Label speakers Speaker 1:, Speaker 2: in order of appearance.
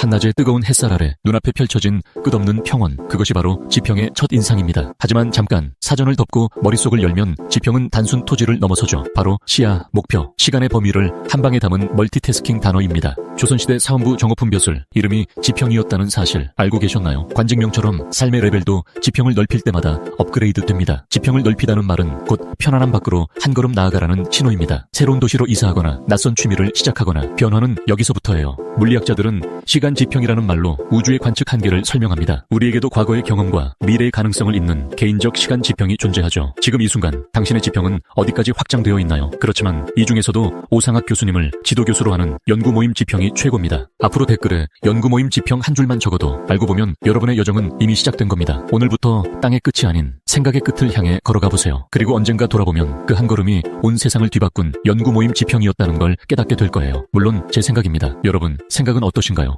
Speaker 1: 한낮의 뜨거운 햇살 아래 눈앞에 펼쳐진 끝없는 평원. 그것이 바로 지평의 첫 인상입니다. 하지만 잠깐 사전을 덮고 머릿속을 열면 지평은 단순 토지를 넘어서죠. 바로 시야, 목표, 시간의 범위를 한 방에 담은 멀티태스킹 단어입니다. 조선시대 사원부 정오품 벼슬 이름이 지평이었다는 사실 알고 계셨나요? 관직명처럼 삶의 레벨도 지평을 넓힐 때마다 업그레이드 됩니다. 지평을 넓히다는 말은 곧 편안한 밖으로 한 걸음 나아가라는 신호입니다. 새로운 도시로 이사하거나 낯선 취미를 시작하거나 변화는 여기서부터예요. 물리학자들은 시간 지평이라는 말로 우주의 관측 한계를 설명합니다. 우리에게도 과거의 경험과 미래의 가능성을 잇는 개인적 시간 지평이 존재하죠. 지금 이 순간 당신의 지평은 어디까지 확장되어 있나요? 그렇지만 이 중에서도 오상학 교수님을 지도 교수로 하는 연구 모임 지평이 최고입니다. 앞으로 댓글에 연구 모임 지평 한 줄만 적어도 알고 보면 여러분의 여정은 이미 시작된 겁니다. 오늘부터 땅의 끝이 아닌 생각의 끝을 향해 걸어가 보세요. 그리고 언젠가 돌아보면 그 한 걸음이 온 세상을 뒤바꾼 연구 모임 지평이었다는 걸 깨닫게 될 거예요. 물론 제 생각입니다. 여러분 생각은 어떠신가요?